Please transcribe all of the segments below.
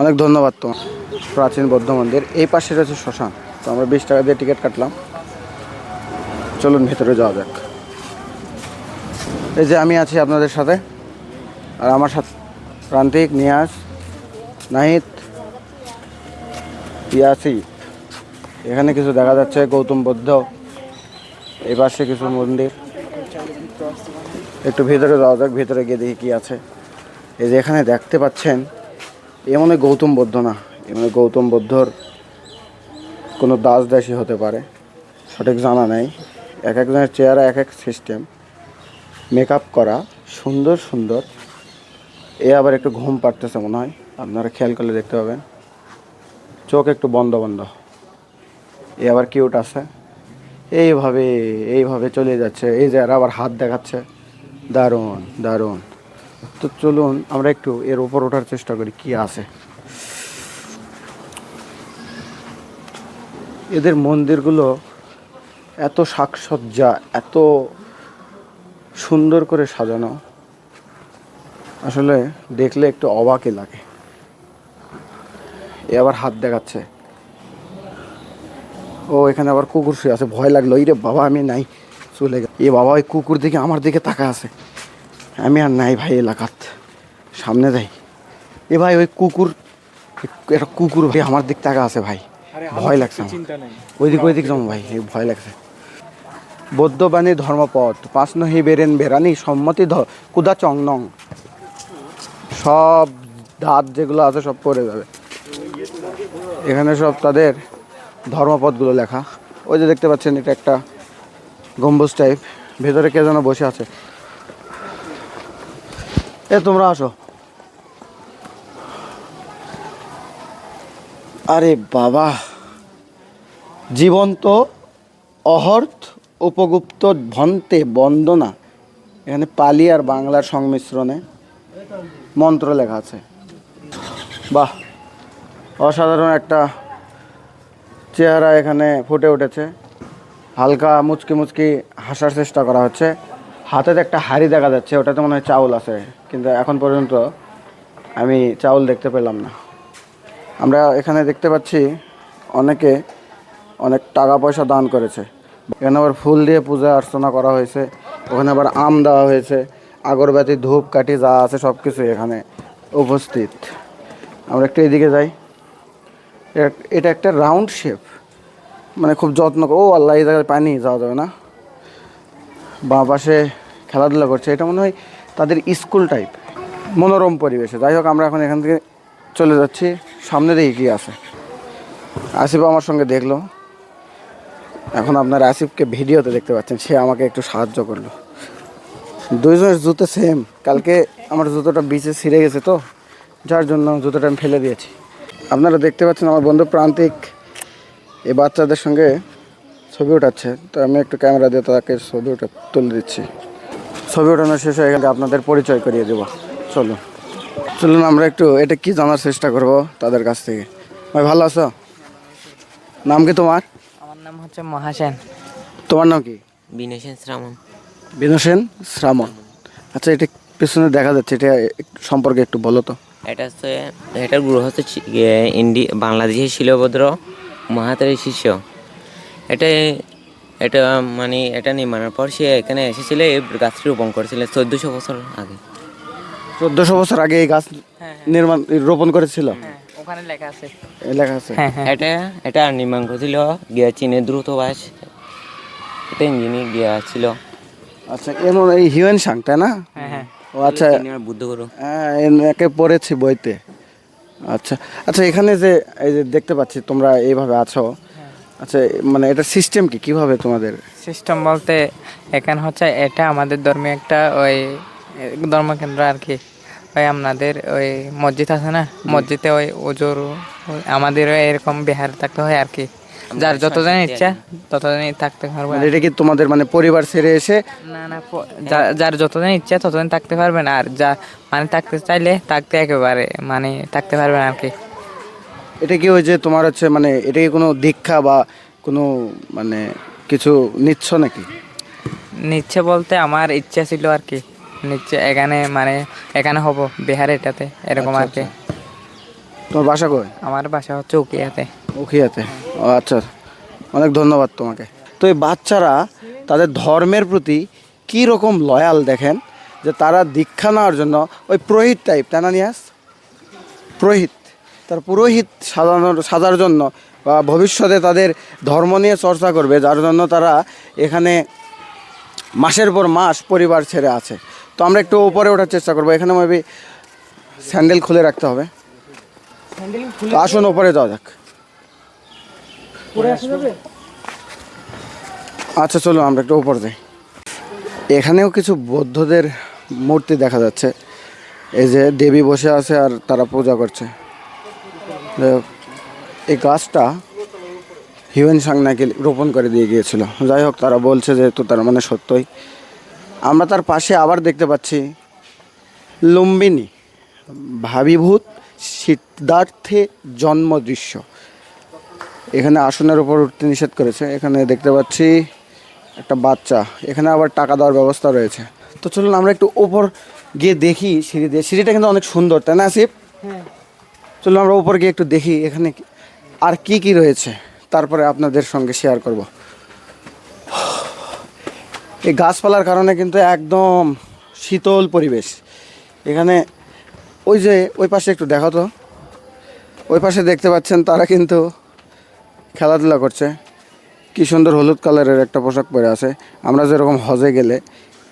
অনেক ধন্যবাদ তোমার প্রাচীন বৌদ্ধ মন্দির। এই পাশে রয়েছে শ্মশান, তো আমরা বিশ টাকা দিয়ে টিকিট কাটলাম। চলুন ভেতরে যাওয়া যাক। এই যে আমি আছি আপনাদের সাথে, আর আমার সাথে প্রান্তিক, নিয়াজ, নাহিদ ইয়াসি এখানে কিছু দেখা যাচ্ছে, গৌতম বুদ্ধ, এই পাশে কিছু মন্দির। একটু ভেতরে যাওয়া যাক, ভেতরে গিয়ে দেখি কি আছে। এই যে এখানে দেখতে পাচ্ছেন এ মনে গৌতম বুদ্ধ না। এ মনে গৌতম বুদ্ধর কোনো দাস দাসী হতে পারে, সঠিক জানা নেই। এক একজনের চেহারা, এক এক সিস্টেম মেকআপ করা, সুন্দর সুন্দর। এ আবার একটু ঘুম পাড়তেছে মনে হয়, আপনারা খেয়াল করলে দেখতে পাবেন। চোখ একটু বন্ধ বন্ধ। এ আবার কিউট আছে। এইভাবে এইভাবে চলে যাচ্ছে। এই যে আবার হাত দেখাচ্ছে। দারুণ দারুণ। তো চলুন, আমরা একটু এর উপর ওঠার চেষ্টা করি, কি আছে। এদের মন্দিরগুলো এত শাকসজ্জা এত সুন্দর করে সাজানো। আসলে দেখলে একটু অবাকই লাগে। এ আবার হাত দেখাচ্ছে। ও, এখানে আবার কুকুর শুয়ে আছে, ভয় লাগল এই রে বাবা, আমি নাই, চলে গেল। এ বাবা, ওই কুকুর দিকে, আমার দিকে তাকা আছে। আমি আর নাই ভাই এলাকাত। সামনে যাই। এ ভাই ওই কুকুর একটা কুকুর ভাই আমার দিক তাকা আছে ভাই। ভয় লাগছে। ওইদিক ওইদিক যাব ভাই ভয় লাগছে। বৌদ্ধবাণী ধর্মপথ পাঁচ নহি বেরেন বেরানি সম্মতি ধ- কুদা চংনং সব দাঁত যেগুলো আছে সব পড়ে যাবে। এখানে সব তাদের ধর্মপথগুলো লেখা। ওই যে দেখতে পাচ্ছেন এটা একটা গম্বুজ টাইপ ভেতরে কে যেন বসে আছে। এ, তোমরা আসো। আরে বাবা, জীবন্ত অহর্থ উপগুপ্ত, ভন্তে, বন্দনা, এখানে পালি আর বাংলার সংমিশ্রণে মন্ত্র লেখা আছে। বাহ, অসাধারণ একটা চেহারা এখানে ফুটে উঠেছে। হালকা মুচকি মুচকি হাসার চেষ্টা করা হচ্ছে। হাতে একটা হাড়ি দেখা যাচ্ছে, ওটাতে মনে হয় চাউল আছে, কিন্তু এখন পর্যন্ত আমি চাউল দেখতে পেলাম না। আমরা এখানে দেখতে পাচ্ছি অনেকে অনেক টাকা পয়সা দান করেছে। এখানে আবার ফুল দিয়ে পূজা অর্চনা করা হয়েছে, ওখানে আবার আম দেওয়া হয়েছে, আগরবাতি, ধূপ, কাঠি যা আছে সব কিছু এখানে উপস্থিত। আমরা একটু এদিকে যাই। এটা- একটা রাউন্ড শেপ মানে খুব যত্ন ও আল্লাহ, এই জায়গায় পানি যাওয়া যাবে না। বাঁ পাশে খেলাধুলা করছে, এটা মনে হয় তাদের স্কুল টাইপ মনোরম পরিবেশে। যাই হোক, আমরা এখন এখান থেকে চলে যাচ্ছি, সামনে দেখি কি আছে। আসিফ আমার সঙ্গে দেখল। এখন আপনার আসিফকে ভিডিওতে দেখতে পাচ্ছেন, সে আমাকে একটু সাহায্য করল। দুইজনের জুতো সেম কালকে আমার জুতোটা বিচে ছিঁড়ে গেছে তো, যার জন্য জুতোটা আমি ফেলে দিয়েছি। আপনারা দেখতে পাচ্ছেন আমার বন্ধু প্রান্তিক, এই বাচ্চাদের সঙ্গে ছবি উঠাচ্ছে। তো আমি একটু ক্যামেরা দিয়ে তাকে ছবি উঠে তুলে দিচ্ছি। ছবি ওঠানো শেষ হয়ে গেলে আপনাদের পরিচয় করিয়ে দেবো। চলুন। চলুন আমরা একটু এটা কি জানার চেষ্টা করব তাদের কাছ থেকে। ভাই ভালো আছো? নাম কি তোমার? আমার নাম হচ্ছে মহাসেন। তোমার নাম কি? বিনেশন শ্রামন বিনু সেন শ্রামণ আচ্ছা এটা পেছনে দেখা যাচ্ছে এটা সম্পর্কে একটু বলো তো। এটা হচ্ছে এটার গ্রহ হচ্ছে ইন্ডি বাংলাদেশের শিলভদ্র মহাতারের শিষ্য। এটা এটা মানে এটা নির্মাণের পর সে এখানে এসেছিল এই গাছটি রোপণ করেছিল চোদ্দশো বছর আগে। চোদ্দশো বছর আগে এই গাছ হ্যাঁ, নির্মাণ রোপণ করেছিল? হ্যাঁ ওখানে লেখা আছে। লেখা আছে? হ্যাঁ হ্যাঁ। এটা এটা নির্মাণ করেছিল গিয়া চীনের দ্রুতবাস এটা ইঞ্জিনিয়ার গিয়া ছিল। আচ্ছা এমন এই হিউয়েন সাং তাই না? হ্যাঁ হ্যাঁ। ও আচ্ছা চীনের বুদ্ধগুরু হ্যাঁ একে পড়েছি বইতে। আচ্ছা আচ্ছা এখানে যে এই যে দেখতে পাচ্ছি তোমরা এইভাবে আছো আচ্ছা মানে এটা সিস্টেম কি? কীভাবে তোমাদের? সিস্টেম বলতে এখানে হচ্ছে এটা আমাদের ধর্মীয় একটা ওই ধর্মকেন্দ্র আর কি। ওই আপনাদের ওই মসজিদ আছে না? মসজিদে ওই ওজোর আমাদেরও এরকম বিহার থাকতে হয় আর কি। যার যতদিন ইচ্ছা ততদিনই থাকতে পারবে মানে এটা কি। তোমাদের মানে পরিবার ছেড়ে এসে? না না যার যতদিন ইচ্ছা ততদিন থাকতে পারবেন আর যা মানে থাকতে চাইলে থাকতে একেবারে মানে থাকতে পারবেন আর কি। এটা কি ওই যে তোমার হচ্ছে মানে এটা কি কোনো দীক্ষা বা কোনো মানে কিছু নিচ্ছ নাকি? নিচ্ছে বলতে আমার ইচ্ছা ছিল আর কি। নিচ্ছে এখানে মানে এখানে হব বিহারে এটাতে এরকম আর কি। তোমার বাসা কই? আমার বাসা হচ্ছে উকিয়াতে। উখিয়াতে ও আচ্ছা। অনেক ধন্যবাদ তোমাকে। তো এই বাচ্চারা তাদের ধর্মের প্রতি কী রকম লয়াল দেখেন যে তারা দীক্ষা নেওয়ার জন্য ওই পুরোহিত টাইপ তাই না নিয়াস পুরোহিত। তার পুরোহিত সাজানোর সাজার জন্য বা ভবিষ্যতে তাদের ধর্ম নিয়ে চর্চা করবে যার জন্য তারা এখানে মাসের পর মাস পরিবার ছেড়ে আছে। তো আমরা একটু উপরে ওঠার চেষ্টা করব। এখানে মেবি স্যান্ডেল খুলে রাখতে হবে। আসুন ওপরে যাওয়া যাক। আচ্ছা চলো আমরা একটু উপর যাই। এখানেও কিছু বৌদ্ধদের মূর্তি দেখা যাচ্ছে। এই যে দেবী বসে আছে আর তারা পূজা করছে। এই গাছটা হিউয়েন সাং নাকি রোপণ করে দিয়ে গিয়েছিল। যাই হোক, তারা বলছে যেহেতু তার মানে সত্যই। আমরা তার পাশে আবার দেখতে পাচ্ছি লুম্বিনী, ভাবিভূত সিদ্ধার্থে জন্ম দৃশ্য এখানে আসনের উপর উঠতে নিষেধ করেছে। এখানে দেখতে পাচ্ছি একটা বাচ্চা। এখানে আবার টাকা দেওয়ার ব্যবস্থা রয়েছে। তো চলুন, আমরা একটু ওপর গিয়ে দেখি সিঁড়ি দিয়ে। সিঁড়িটা কিন্তু অনেক সুন্দর, তাই না, আসিফ? চলুন আমরা উপর গিয়ে একটু দেখি এখানে আর কি কি রয়েছে। তারপরে আপনাদের সঙ্গে শেয়ার করব। এই গাছপালার কারণে কিন্তু একদম শীতল পরিবেশ। এখানে ওই যে ওই পাশে একটু দেখো তো। ওই পাশে দেখতে পাচ্ছেন তারা কিন্তু খেলাধুলা করছে। কি সুন্দর হলুদ কালারের একটা পোশাক পরে আছে। আমরা যেরকম হজে গেলে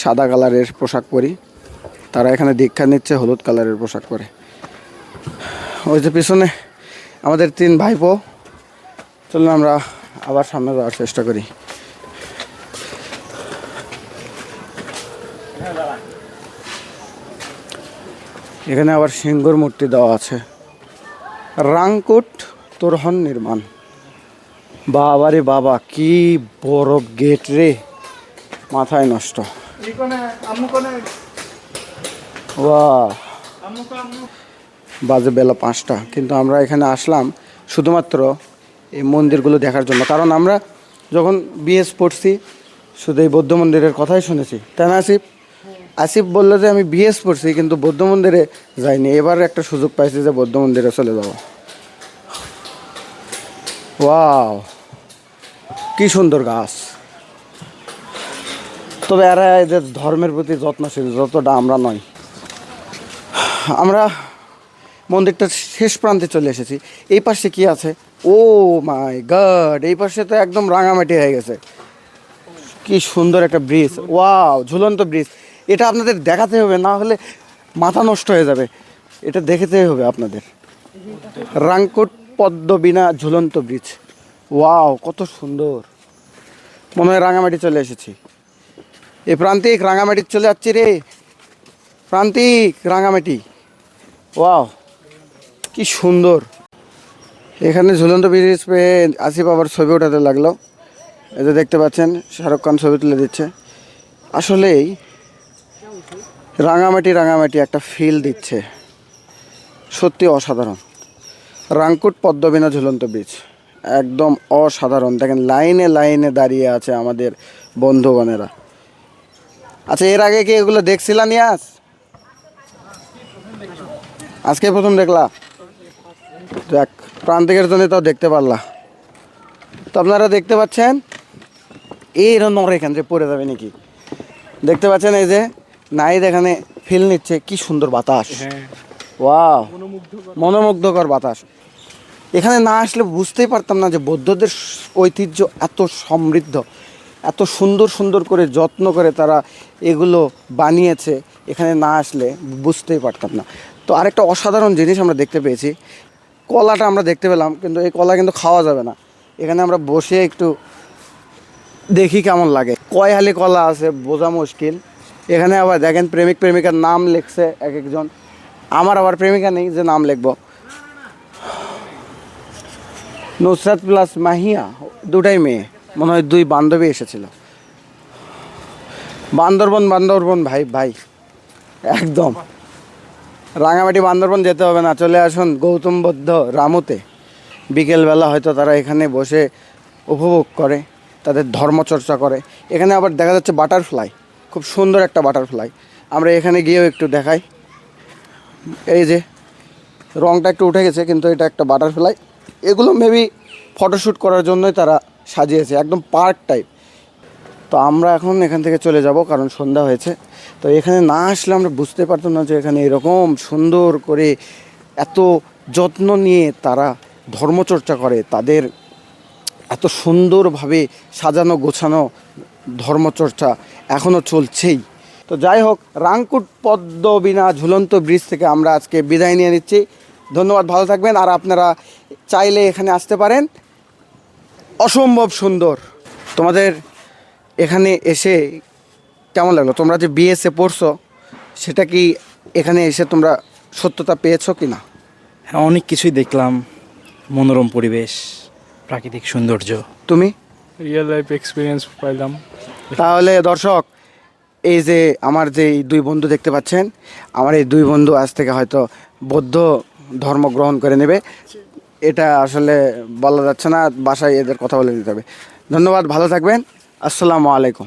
সাদা কালারের পোশাক পরি, তারা এখানে দীক্ষা নিচ্ছে হলুদ কালারের পোশাক পরে। ওই যে পিছনে আমাদের তিন ভাইপো। চলুন আমরা আবার সামনে যাওয়ার চেষ্টা করি। এখানে আবার সিংহর মূর্তি দেওয়া আছে। রাংকুট তোরহন নির্মাণ। বাবা রে বাবা কি বড় গেট রে। মাথায় নষ্ট। বাহ বাজে বেলা পাঁচটা। কিন্তু আমরা এখানে আসলাম শুধুমাত্র এই মন্দিরগুলো দেখার জন্য। কারণ আমরা যখন বিএস পড়ছি, শুধু এই বৌদ্ধ মন্দিরের কথাই শুনেছি। তাই না, আসিফ? আসিফ বলল যে, আমি বিএস পড়ছি, কিন্তু বৌদ্ধ মন্দিরে যাইনি। এবার একটা সুযোগ পাইছি যে, বৌদ্ধ মন্দিরে চলে যাব। ওয়াও! কি সুন্দর গাছ। তবে এরা এদের ধর্মের প্রতি যত্নশীল, যতটা আমরা নই। আমরা মন্দিরটার শেষ প্রান্তে চলে এসেছি। এই পাশে কি আছে? ও মাই গড, এই পাশে তো একদম রাঙামাটি হয়ে গেছে। কি সুন্দর একটা ব্রিজ। ওয়াও, ঝুলন্ত ব্রিজ। এটা আপনাদের দেখাতে হবে, না হলে মাথা নষ্ট হয়ে যাবে। এটা দেখতে হবে আপনাদের। রাংকুট পদ্মবিনা ঝুলন্ত ব্রিজ। ওয়াও, কত সুন্দর। মনে হয় রাঙামাটি চলে এসেছি। এ প্রান্তিক, রাঙামাটি চলে যাচ্ছি রে। প্রান্তিক, রাঙামাটি। ওয়াও। কি সুন্দর। এখানে ঝুলন্ত ব্রিজ পেয়ে আসিফ আবার ছবি ওঠাতে লাগল। এতে দেখতে পাচ্ছেন, শাহরুখ খান ছবি তুলে দিচ্ছে। আসলেই রাঙামাটি রাঙামাটি একটা ফিল দিচ্ছে। সত্যি অসাধারণ। রাংকুট, পদ্মবিনা, ঝুলন্ত ব্রিজ। একদম অসাধারণ। দেখেন, লাইনে লাইনে দাঁড়িয়ে আছে আমাদের বন্ধুগণেরা। আচ্ছা এর আগে কি এগুলো দেখছিলাম নিয়াস আজকে প্রথম দেখলা দেখ প্রান্তিকের জন্য তাও দেখতে পারলা। তো আপনারা দেখতে পাচ্ছেন এই নড়ে এখান থেকে পড়ে যাবে নাকি? দেখতে পাচ্ছেন এই যে নাইদ এখানে ফিল নিচ্ছে কি সুন্দর বাতাস। ওয়াও মনোমুগ্ধকর বাতাস। এখানে না আসলে বুঝতেই পারতাম না যে বৌদ্ধদের ঐতিহ্য এত সমৃদ্ধ এত সুন্দর সুন্দর করে যত্ন করে তারা এগুলো বানিয়েছে। এখানে না আসলে বুঝতেই পারতাম না। তো আরেকটা অসাধারণ জিনিস আমরা দেখতে পেয়েছি কলাটা আমরা দেখতে পেলাম, কিন্তু এই কলা কিন্তু খাওয়া যাবে না। এখানে আমরা বসে একটু দেখি কেমন লাগে। কয় হালি কলা আছে, বোঝা মুশকিল। এখানে আবার দেখেন প্রেমিক প্রেমিকার নাম লিখছে এক একজন। আমার আবার প্রেমিকা নেই যে নাম লিখব। নুসরাত প্লাস মাহিয়া, দুটাই মেয়ে। মনে হয় দুই বান্ধবী এসেছিল। বান্দরবন বান্দরবন ভাই ভাই। একদম। রাঙামাটি বান্দরবন যেতে হবে না, চলে আসুন গৌতম বুদ্ধ রামুতে। বিকেলবেলা হয়তো তারা এখানে বসে উপভোগ করে, তাদের ধর্মচর্চা করে। এখানে আবার দেখা যাচ্ছে বাটারফ্লাই, খুব সুন্দর একটা বাটারফ্লাই। আমরা এখানে গিয়েও একটু দেখাই। এই যে, রংটা একটু উঠে গেছে, কিন্তু এটা একটা বাটারফ্লাই। এগুলো মেবি ফটোশ্যুট করার জন্যই তারা সাজিয়েছে, একদম পার্ক টাইপ তো আমরা এখন এখান থেকে চলে যাব, কারণ সন্ধ্যা হয়েছে। তো এখানে না আসলে আমরা বুঝতে পারতাম না যে এখানে এরকম সুন্দর করে এত যত্ন নিয়ে তারা ধর্মচর্চা করে, তাদের এত সুন্দরভাবে সাজানো গোছানো ধর্মচর্চা এখনও চলছেই। তো যাই হোক, রাংকুট পদ্মবিনা ঝুলন্ত ব্রিজ থেকে আমরা আজকে বিদায় নিয়ে নিচ্ছি। ধন্যবাদ, ভালো থাকবেন। আর আপনারা চাইলে এখানে আসতে পারেন। অসম্ভব সুন্দর। তোমাদের এখানে এসে কেমন লাগল? তোমরা যে বিএসএ পড়ছো সেটা কি এখানে এসে তোমরা সত্যতা পেয়েছ কি না হ্যাঁ অনেক কিছুই দেখলাম। মনোরম পরিবেশ প্রাকৃতিক সৌন্দর্য। তুমি? রিয়েল লাইফ এক্সপিরিয়েন্স পাইলাম। তাহলে দর্শক এই যে আমার যে এই দুই বন্ধু দেখতে পাচ্ছেন আমার এই দুই বন্ধু আজ থেকে হয়তো বৌদ্ধ ধর্ম গ্রহণ করে নেবে। এটা আসলে বলা যাচ্ছে না বাসায় এদের কথা বলে দিতে হবে। ধন্যবাদ ভালো থাকবেন। আসসালামু আলাইকুম।